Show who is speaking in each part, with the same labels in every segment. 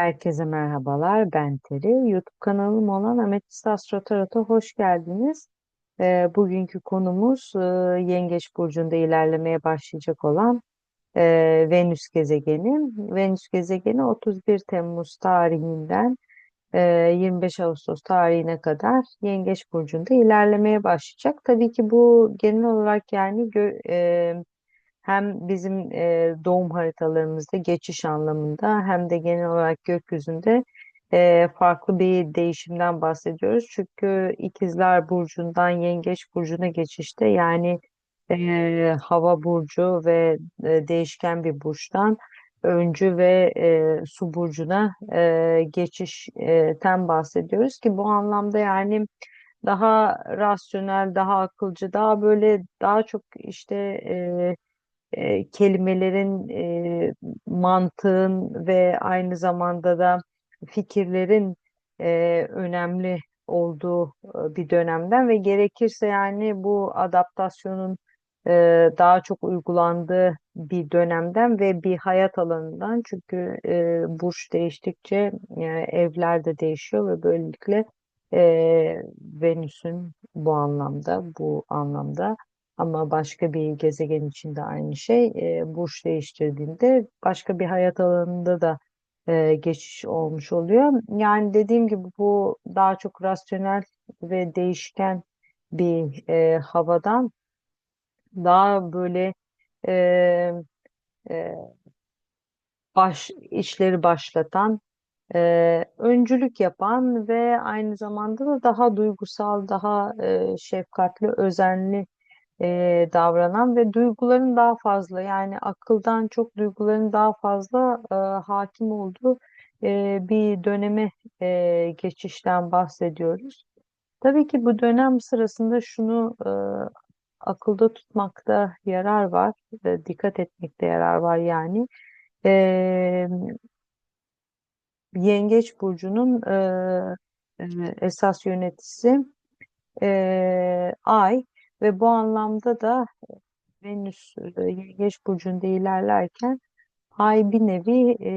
Speaker 1: Herkese merhabalar. Ben Teri. YouTube kanalım olan Ametist Astro Tarot'a hoş geldiniz. Ee, bugünkü konumuz e, Yengeç Burcu'nda ilerlemeye başlayacak olan e, Venüs gezegeni. Venüs gezegeni 31 Temmuz tarihinden e, 25 Ağustos tarihine kadar Yengeç Burcu'nda ilerlemeye başlayacak. Tabii ki bu genel olarak yani e, hem bizim e, doğum haritalarımızda geçiş anlamında hem de genel olarak gökyüzünde e, farklı bir değişimden bahsediyoruz. Çünkü İkizler Burcu'ndan Yengeç Burcu'na geçişte yani e, hava burcu ve e, değişken bir burçtan öncü ve e, su burcuna e, geçişten bahsediyoruz ki bu anlamda yani daha rasyonel, daha akılcı, daha böyle daha çok işte e, e, kelimelerin, e, mantığın ve aynı zamanda da fikirlerin e, önemli olduğu e, bir dönemden ve gerekirse yani bu adaptasyonun e, daha çok uygulandığı bir dönemden ve bir hayat alanından çünkü e, burç değiştikçe yani evler de değişiyor ve böylelikle e, Venüs'ün bu anlamda bu anlamda ama başka bir gezegen için de aynı şey. E, burç değiştirdiğinde başka bir hayat alanında da e, geçiş olmuş oluyor. Yani dediğim gibi bu daha çok rasyonel ve değişken bir e, havadan daha böyle e, e, baş işleri başlatan, e, öncülük yapan ve aynı zamanda da daha duygusal, daha e, şefkatli, özenli e, davranan ve duyguların daha fazla yani akıldan çok duyguların daha fazla e, hakim olduğu e, bir döneme e, geçişten bahsediyoruz. Tabii ki bu dönem sırasında şunu e, akılda tutmakta yarar var, e, dikkat etmekte yarar var yani. E, Yengeç burcunun e, esas yöneticisi e, Ay ve bu anlamda da Venüs e, Yengeç burcunda ilerlerken Ay bir nevi e,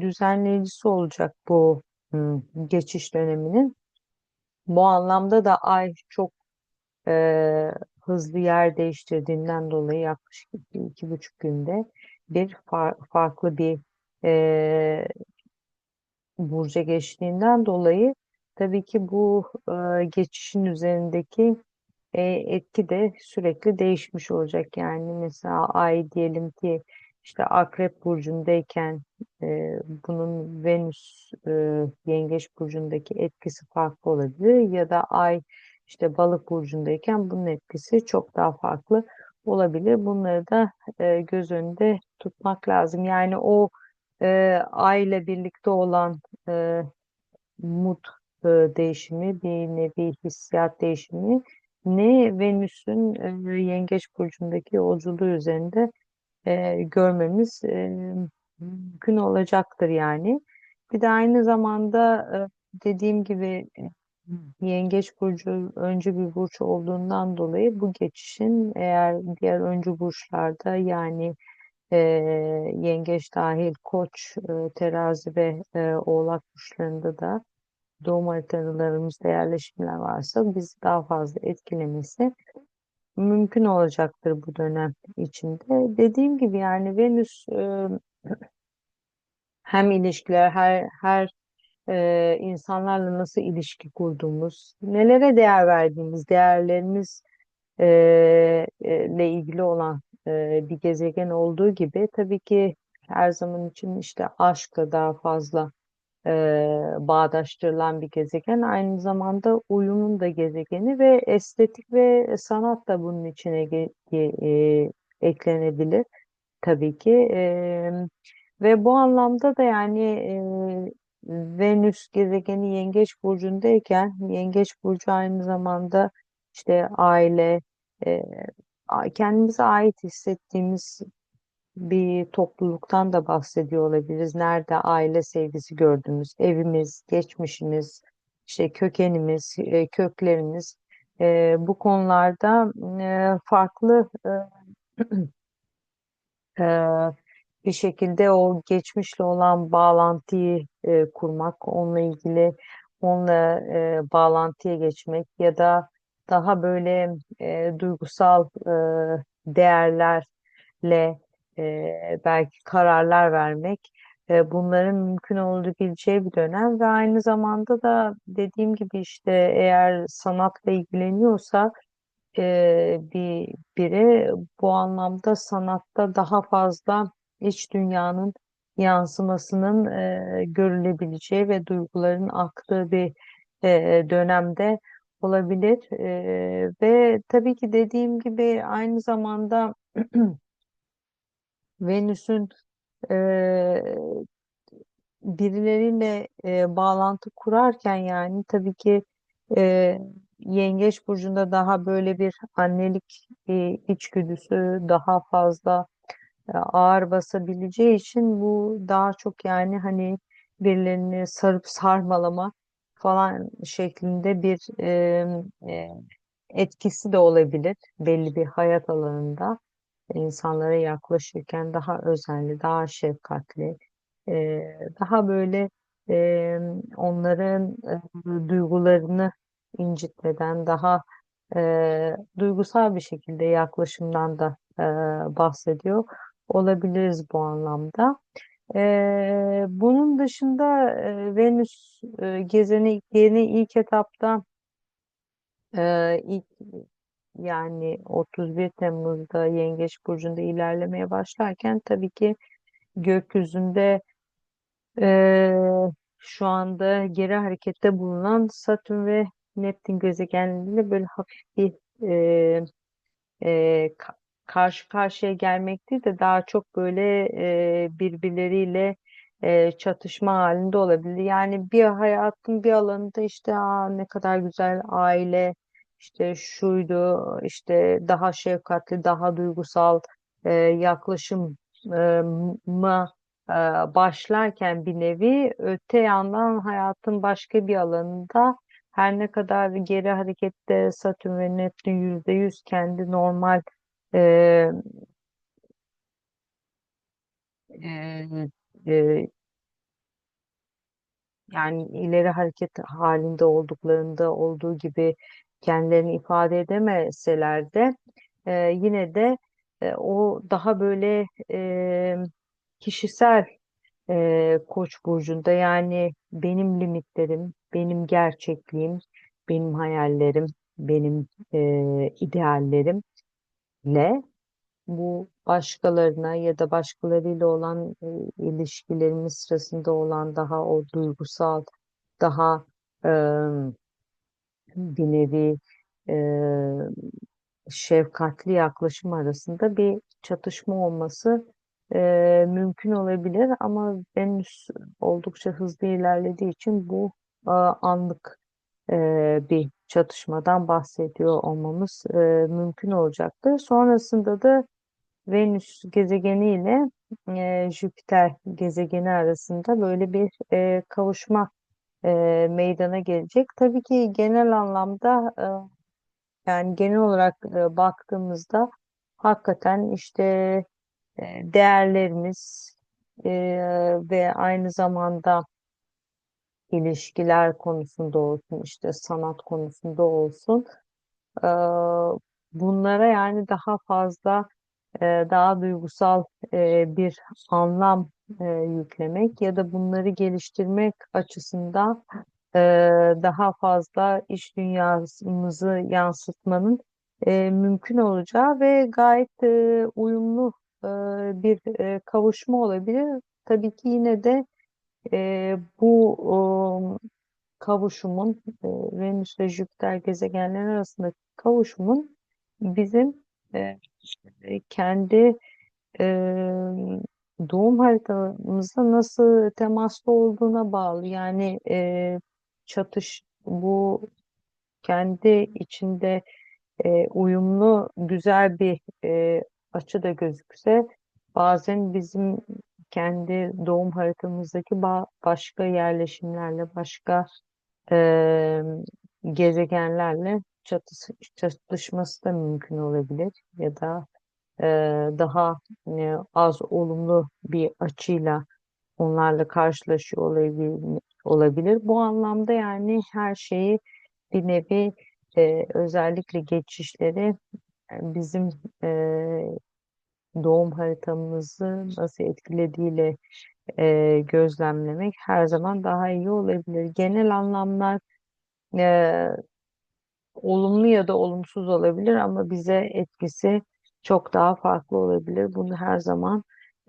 Speaker 1: düzenleyicisi olacak bu hı, geçiş döneminin. Bu anlamda da Ay çok e, hızlı yer değiştirdiğinden dolayı yaklaşık iki, iki buçuk günde bir far- farklı bir e, burca geçtiğinden dolayı tabii ki bu e, geçişin üzerindeki e, etki de sürekli değişmiş olacak. Yani mesela ay diyelim ki işte Akrep burcundayken e, bunun Venüs e, Yengeç burcundaki etkisi farklı olabilir ya da ay işte Balık burcundayken bunun etkisi çok daha farklı olabilir. Bunları da e, göz önünde tutmak lazım. Yani o e, ay ile birlikte olan e, mood e, değişimi, bir nevi hissiyat değişimi ne Venüs'ün e, Yengeç burcundaki yolculuğu üzerinde e, görmemiz e, mümkün olacaktır yani. Bir de aynı zamanda e, dediğim gibi Yengeç burcu öncü bir burç olduğundan dolayı bu geçişin eğer diğer öncü burçlarda yani e, Yengeç dahil Koç, e, Terazi ve e, Oğlak burçlarında da doğum haritalarımızda yerleşimler varsa bizi daha fazla etkilemesi mümkün olacaktır bu dönem içinde. Dediğim gibi yani Venüs e, hem ilişkiler her her e, insanlarla nasıl ilişki kurduğumuz, nelere değer verdiğimiz, değerlerimiz e, e, ile ilgili olan e, bir gezegen olduğu gibi tabii ki her zaman için işte aşkla daha fazla e, bağdaştırılan bir gezegen. Aynı zamanda uyumun da gezegeni ve estetik ve sanat da bunun içine e, eklenebilir tabii ki. E, ve bu anlamda da yani e, Venüs gezegeni Yengeç burcundayken Yengeç burcu aynı zamanda işte aile, e, kendimize ait hissettiğimiz bir topluluktan da bahsediyor olabiliriz. Nerede aile sevgisi gördüğümüz, evimiz, geçmişimiz, işte kökenimiz, e, köklerimiz e, bu konularda e, farklı e, e, bir şekilde o geçmişle olan bağlantıyı e, kurmak, onunla ilgili onunla e, bağlantıya geçmek ya da daha böyle e, duygusal e, değerlerle e, belki kararlar vermek e, bunların mümkün olabileceği bir dönem ve aynı zamanda da dediğim gibi işte eğer sanatla ilgileniyorsa e, bir biri bu anlamda sanatta daha fazla iç dünyanın yansımasının e, görülebileceği ve duyguların aktığı bir e, dönemde olabilir. E, ve tabii ki dediğim gibi aynı zamanda Venüs'ün e, birileriyle e, bağlantı kurarken yani tabii ki e, Yengeç burcunda daha böyle bir annelik e, içgüdüsü daha fazla e, ağır basabileceği için bu daha çok yani hani birilerini sarıp sarmalama falan şeklinde bir e, e, etkisi de olabilir belli bir hayat alanında insanlara yaklaşırken daha özenli, daha şefkatli, e, daha böyle e, onların e, duygularını incitmeden, daha duygusal bir şekilde yaklaşımdan da bahsediyor olabiliriz bu anlamda. Bunun dışında Venüs gezeni yeni ilk etapta ilk yani 31 Temmuz'da Yengeç Burcu'nda ilerlemeye başlarken tabii ki gökyüzünde eee, şu anda geri harekette bulunan Satürn ve Neptün gezegenleriyle böyle hafif bir eee, ka- karşı karşıya gelmek değil de daha çok böyle eee, birbirleriyle eee, çatışma halinde olabilir. Yani bir hayatın bir alanında işte Aa, ne kadar güzel aile işte şuydu işte daha şefkatli daha duygusal eee, yaklaşım eee, mı eee, başlarken bir nevi öte yandan hayatın başka bir alanında her ne kadar geri harekette Satürn ve Neptün yüzde yüz kendi normal e, e, e, yani ileri hareket halinde olduklarında olduğu gibi kendilerini ifade edemeseler de e, yine de e, o daha böyle e, kişisel e, Koç burcunda yani benim limitlerim, benim gerçekliğim, benim hayallerim, benim e, ideallerimle bu başkalarına ya da başkalarıyla olan e, ilişkilerimiz sırasında olan daha o duygusal, daha e, bir nevi e, şefkatli yaklaşım arasında bir çatışma olması e, mümkün olabilir ama Venüs oldukça hızlı ilerlediği için bu e, anlık e, bir çatışmadan bahsediyor olmamız e, mümkün olacaktır. Sonrasında da Venüs gezegeni ile e, Jüpiter gezegeni arasında böyle bir e, kavuşma e, meydana gelecek. Tabii ki genel anlamda e, yani genel olarak e, baktığımızda hakikaten işte e, değerlerimiz e, ve aynı zamanda ilişkiler konusunda olsun, işte sanat konusunda olsun, e, bunlara yani daha fazla e, daha duygusal e, bir anlam e, yüklemek ya da bunları geliştirmek açısından e, daha fazla iş dünyamızı yansıtmanın e, mümkün olacağı ve gayet e, uyumlu e, bir e, kavuşma olabilir. Tabii ki yine de e, bu o, kavuşumun e, Venüs ve Jüpiter gezegenleri arasındaki kavuşumun bizim e, kendi e, doğum haritamızda nasıl temaslı olduğuna bağlı. Yani e, çatış bu kendi içinde e, uyumlu güzel bir e, açı da gözükse bazen bizim kendi doğum haritamızdaki ba- başka yerleşimlerle başka e, gezegenlerle çatış çatışması da mümkün olabilir ya da daha e, az olumlu bir açıyla onlarla karşılaşıyor olabilir, olabilir. Bu anlamda yani her şeyi bir nevi e, özellikle geçişleri e, bizim e, doğum haritamızı nasıl etkilediğiyle e, gözlemlemek her zaman daha iyi olabilir. Genel anlamlar e, olumlu ya da olumsuz olabilir ama bize etkisi çok daha farklı olabilir. Bunu her zaman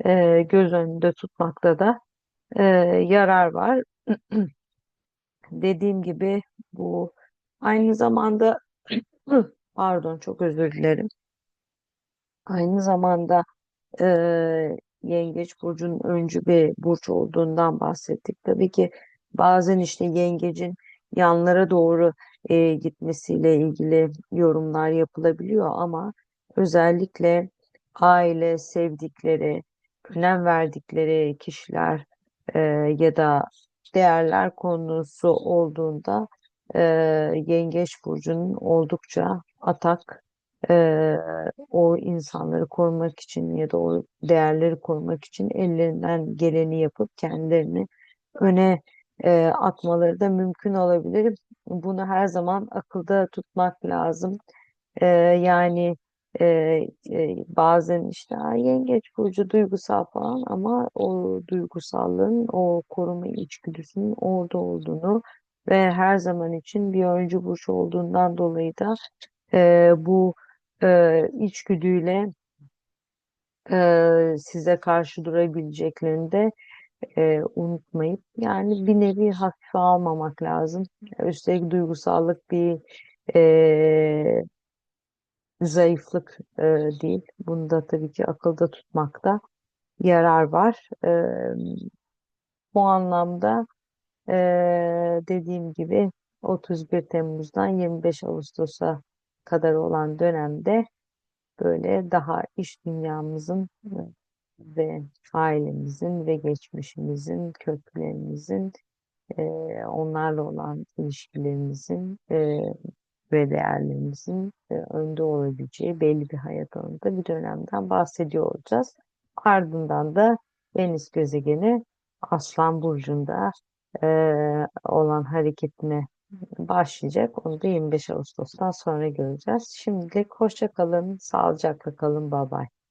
Speaker 1: e, göz önünde tutmakta da e, yarar var. Dediğim gibi bu aynı zamanda pardon çok özür dilerim. Aynı zamanda e, Yengeç burcunun öncü bir burç olduğundan bahsettik. Tabii ki bazen işte yengecin yanlara doğru e, gitmesiyle ilgili yorumlar yapılabiliyor ama özellikle aile, sevdikleri, önem verdikleri kişiler e, ya da değerler konusu olduğunda e, Yengeç burcunun oldukça atak e, o insanları korumak için ya da o değerleri korumak için ellerinden geleni yapıp kendilerini öne e, atmaları da mümkün olabilir. Bunu her zaman akılda tutmak lazım. E, yani e, e, bazen işte "Aa, yengeç burcu duygusal falan ama o duygusallığın, o koruma içgüdüsünün orada olduğunu ve her zaman için bir öncü burç olduğundan dolayı da e, bu e, içgüdüyle e, size karşı durabileceklerini de e, unutmayıp yani bir nevi hafife almamak lazım. Üstelik duygusallık bir e, zayıflık e, değil. Bunu da tabii ki akılda tutmakta yarar var. E, bu anlamda e, dediğim gibi 31 Temmuz'dan 25 Ağustos'a kadar olan dönemde böyle daha iş dünyamızın e, ve ailemizin ve geçmişimizin, köklerimizin, e, onlarla olan ilişkilerimizin e, ve değerlerimizin e, önde olabileceği belli bir hayat alanında bir dönemden bahsediyor olacağız. Ardından da Venüs gezegeni Aslan Burcu'nda e, olan hareketine başlayacak. Onu da 25 Ağustos'tan sonra göreceğiz. Şimdilik hoşça kalın, sağlıcakla kalın, bye bye.